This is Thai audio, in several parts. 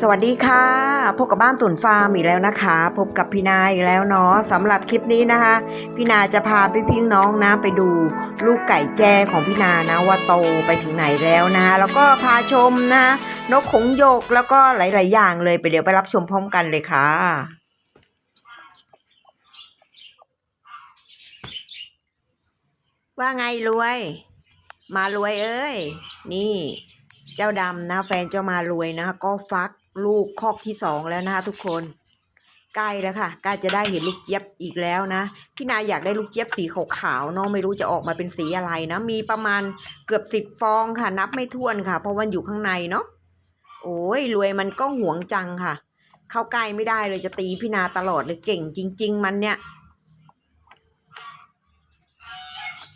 สวัสดีค่ะ พบกับบ้านตุ่นฟาร์มอีกแล้วนะคะ พบกับพี่นาอีกแล้วเนาะสำหรับคลิปนี้นะคะ พี่นาจะพาพี่พี่น้องนะไปดูลูกไก่แจ้ของพี่นานะว่าโตไปถึงไหนแล้วนะแล้วก็พาชมนะนกขงโยกแล้วก็หลาย ๆ อย่างเลยไปเดี๋ยวไปรับชมพร้อมกันเลยค่ะว่าไงรวย มารวยเอ้ย นี่ เจ้าดำนะ แฟนเจ้ามารวยนะก็ฟัก ลูกคอกที่สองแล้วนะคะทุกคนใกล้แล้วค่ะใกล้จะได้เห็นลูกเจี๊ยบอีกแล้วนะพี่นายอยากได้ลูกเจี๊ยบสีขาวๆเนาะไม่รู้จะออกมาเป็นสีอะไรนะ มีประมาณเกือบสิบฟองค่ะ นับไม่ถ้วนค่ะ เพราะวันอยู่ข้างในเนาะโอ้ยรวยมันก็หวงจังค่ะ เข้าใกล้ไม่ได้เลยจะตีพี่นาตลอดเลยเก่งจริง ๆ มันเนี่ย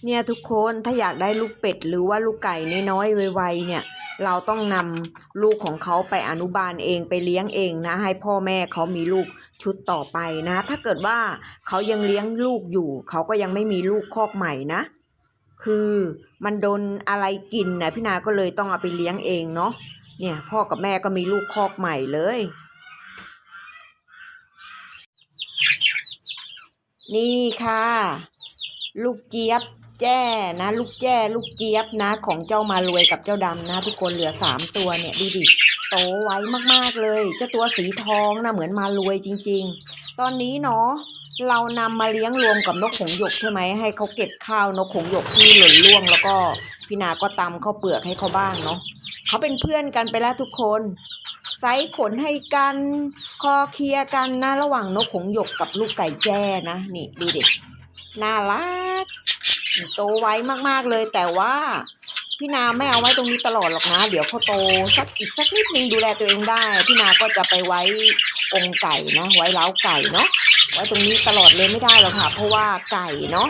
เนี่ยทุกคนถ้าอยากได้ลูกเป็ดหรือว่าลูกไก่น้อยๆไวๆเนี่ย เราต้องนำลูกของเขาไปอนุบาลเองไปเลี้ยงเองนะ ให้พ่อแม่เขามีลูกชุดต่อไปนะ ถ้าเกิดว่าเขายังเลี้ยงลูกอยู่ เขาก็ยังไม่มีลูกคอกใหม่นะ คือมันโดนอะไรกินนะพี่นาก็เลยต้องเอาไปเลี้ยงเองเนาะเนี่ยพ่อกับแม่ก็มีลูกคอกใหม่เลยนี่ค่ะ ลูกเจี๊ยบ แจ้นะ ลูกแจ้ ลูกเจี๊ยบนะ ของเจ้ามารวยกับเจ้าดำนะ ทุกคนเหลือสามตัวเนี่ยดูดิโตไวมากๆเลยเจ้าตัวสีทองนะเหมือนมารวยจริง ๆ ตอนนี้เนาะเรานำมาเลี้ยงรวมกับนกหงหยกใช่ไหมให้เขาเก็บข้าวนกหงหยกที่หล่นร่วง แล้วก็พี่นาก็ตำข้าวเปลือกให้เขาบ้างเนาะเขาเป็นเพื่อนกันไปแล้วทุกคนไซส์ขนให้กันคอเคลียกันนะระหว่างนกหงหยกกับลูกไก่แจ้นะ นี่ดูดิน่ารัก โตไวมากๆเลย แต่ว่าพี่นาไม่เอาไว้ตรงนี้ตลอดหรอกนะ เดี๋ยวเขาโตสักอีกสักนิดนึงดูแลตัวเองได้ พี่นาก็จะไปไว้องค์ไก่นะ ไว้เล้าไก่เนาะไว้ตรงนี้ตลอดเลยไม่ได้หรอกค่ะ เพราะว่าไก่เนาะ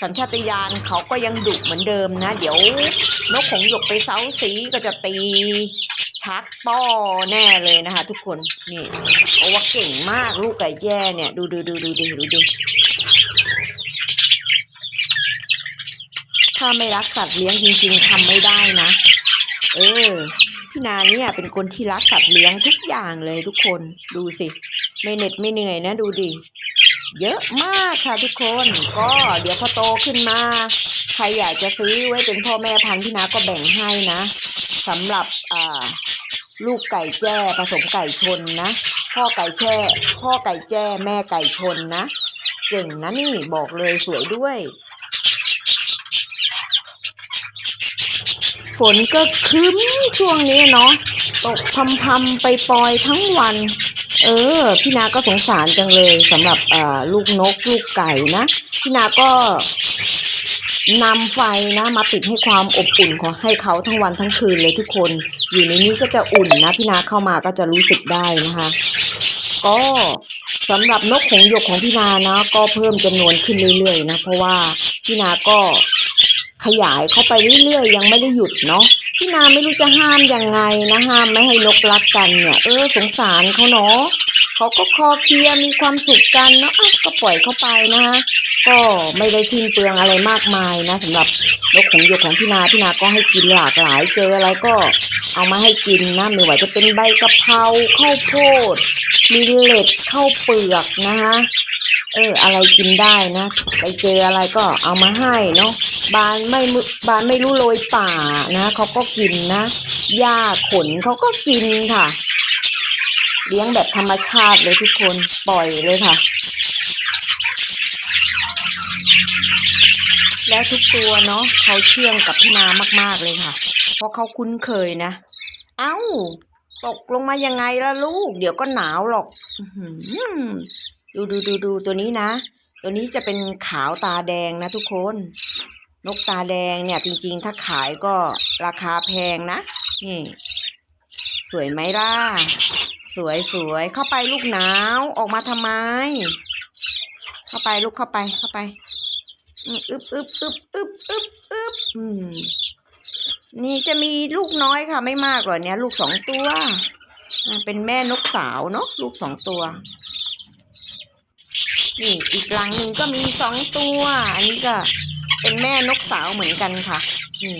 สัญชาตญาณเขาก็ยังดุเหมือนเดิมนะ เดี๋ยวนกของหยกไปเซาสีก็จะตีชักป้อแน่เลยนะคะ ทุกคนนี่โอ้ว่าเก่งมากลูกไก่แจ้เนี่ย ดูดูดูดูดูดูดู ถ้าไม่รักสัตว์เลี้ยงจริงๆทำไม่ได้นะ เออ พี่นาเนี่ยเป็นคนที่รักสัตว์เลี้ยงทุกอย่างเลยทุกคน ดูสิไม่เหน็ดไม่เหนื่อยนะดูดิ เยอะมากค่ะทุกคน ก็เดี๋ยวพอโตขึ้นมา ใครอยากจะซื้อไว้เป็นพ่อแม่พันธุ์พี่นาก็แบ่งให้นะสำหรับอ่าลูกไก่แจ้ผสมไก่ชนนะ พ่อไก่แช่พ่อไก่แจ้แม่ไก่ชนนะ เก่งนะนี่บอกเลยสวยด้วย ฝนก็ครึ้มช่วงนี้เนาะตกพำพำๆไปปลอยทั้งวัน เออ พี่นาก็สงสารจังเลยสำหรับลูกนกลูกไก่นะ พี่นาก็นำไฟนะมาติดให้ความอบอุ่นของให้เขาทั้งวันทั้งคืนเลยทุกคน อยู่ในนี้ก็จะอุ่นนะ พี่นาเข้ามาก็จะรู้สึกได้นะคะ ก็สำหรับนกหงหยกของพี่นานะ ก็เพิ่มจำนวนขึ้นเรื่อยๆนะ เพราะว่าพี่นาก็ ขยายเข้าไปเรื่อยๆยังไม่ได้หยุดเนาะพี่นาไม่รู้จะห้ามยังไงนะห้ามไม่ให้นกรักกันเนี่ยเออสงสารเขาเนาะเขาก็คอเคลียมีความสุขกันเนาะก็ปล่อยเข้าไปนะคะก็ไม่ได้สิ้นเปลืองอะไรมากมายนะสำหรับนกของส์หยกของพี่นาพี่นาก็ให้กินหลากหลายเจออะไรก็เอามาให้กินนะไม่ว่าจะเป็นใบกะเพราข้าวโพดมีเล็ดข้าวเปลือกนะคะ เออ อะไรกินได้นะ ไปเจออะไรก็เอามาให้เนาะบานไม่บานไม่รู้โรยป่านะเขาก็กินนะหญ้าขนเขาก็กินค่ะ เลี้ยงแบบธรรมชาติเลยทุกคนปล่อยเลยค่ะ แล้วทุกตัวเนาะเขาเชื่องกับพี่นามาก ๆเลยค่ะ เพราะเขาคุ้นเคยนะ เอ้าตกลงมายังไงล่ะลูก เดี๋ยวก็หนาวหรอกอื ดูดูดูดูตัวนี้นะ ตัวนี้จะเป็นขาวตาแดงนะทุกคน นกตาแดงเนี่ยจริงๆ ถ้าขายก็ราคาแพงนะ นี่ สวยไหมล่ะ สวยสวยเข้าไปลูกหนาวออกมาทำไม เข้าไปลูกเข้าไปเข้าไปอึบอึบอึบอึบอึบอึบอืมนี่จะมีลูกน้อยค่ะไม่มากหรอกเนี่ย ลูกสองตัว เป็นแม่นกสาวเนาะลูกสองตัว อีกรังหนึ่งก็มีสองตัว อันนี้ก็เป็นแม่นกสาวเหมือนกันค่ะนี่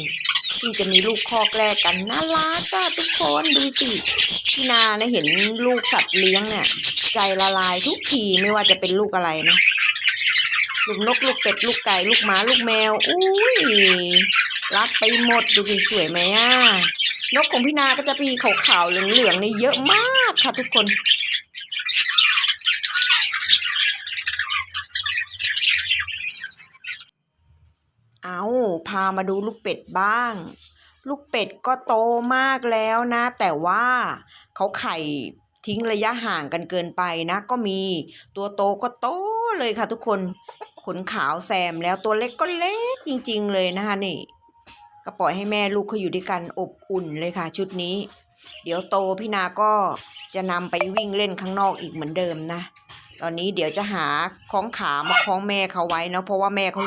ที่จะมีลูกคอกแรกกันน่ารักอะทุกคนดูสิพี่นาเนี่ยเห็นลูกสัตว์เลี้ยงเนี่ยใจละลายทุกทีไม่ว่าจะเป็นลูกอะไรนะลูกนกลูกเป็ดลูกไก่ลูกหมาลูกแมวอุ้ยรักไปหมดดูสิสวยไหมอะนกของพี่นาก็จะมีขาวๆเหลืองๆนี่เยอะมากค่ะทุกคน เอา พามาดูลูกเป็ดบ้าง ลูกเป็ดก็โตมากแล้วนะ แต่ว่าเขาไข่ทิ้งระยะห่างกันเกินไปนะ ก็มีตัวโตก็โตเลยค่ะทุกคนขนขาวแซมแล้วตัวเล็กก็เล็กจริง ๆ เลยนะคะนี่ก็ปล่อยให้แม่ลูกเขาอยู่ด้วยกันอบอุ่นเลยค่ะ ชุดนี้ เดี๋ยวโตพี่นาก็จะนำไปวิ่งเล่นข้างนอกอีกเหมือนเดิมนะ ตอนนี้เดี๋ยวจะหาคล้องขามาคล้องแม่เขาไว้เนาะเพราะว่าแม่เขา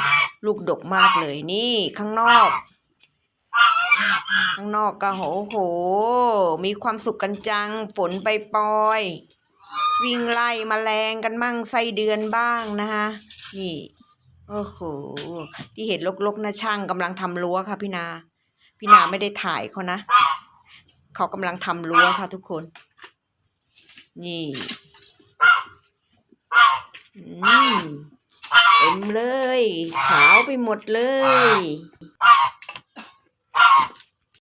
ลูกดกมากเลยนี่ข้างนอก ข้างนอกก็โหโห มีความสุขกันจังฝนไปปล่อย วิ่งไล่มแมลงกันมั่งไส้เดือนบ้างนะคะนี่โอ้โหที่เห็นลกๆนะช่างกำลังทำรั้วค่ะพี่นา พี่นาไม่ได้ถ่ายเขานะ เขากำลังทำรั้วค่ะทุกคน นี่ เต็มเลย ขาวไปหมดเลย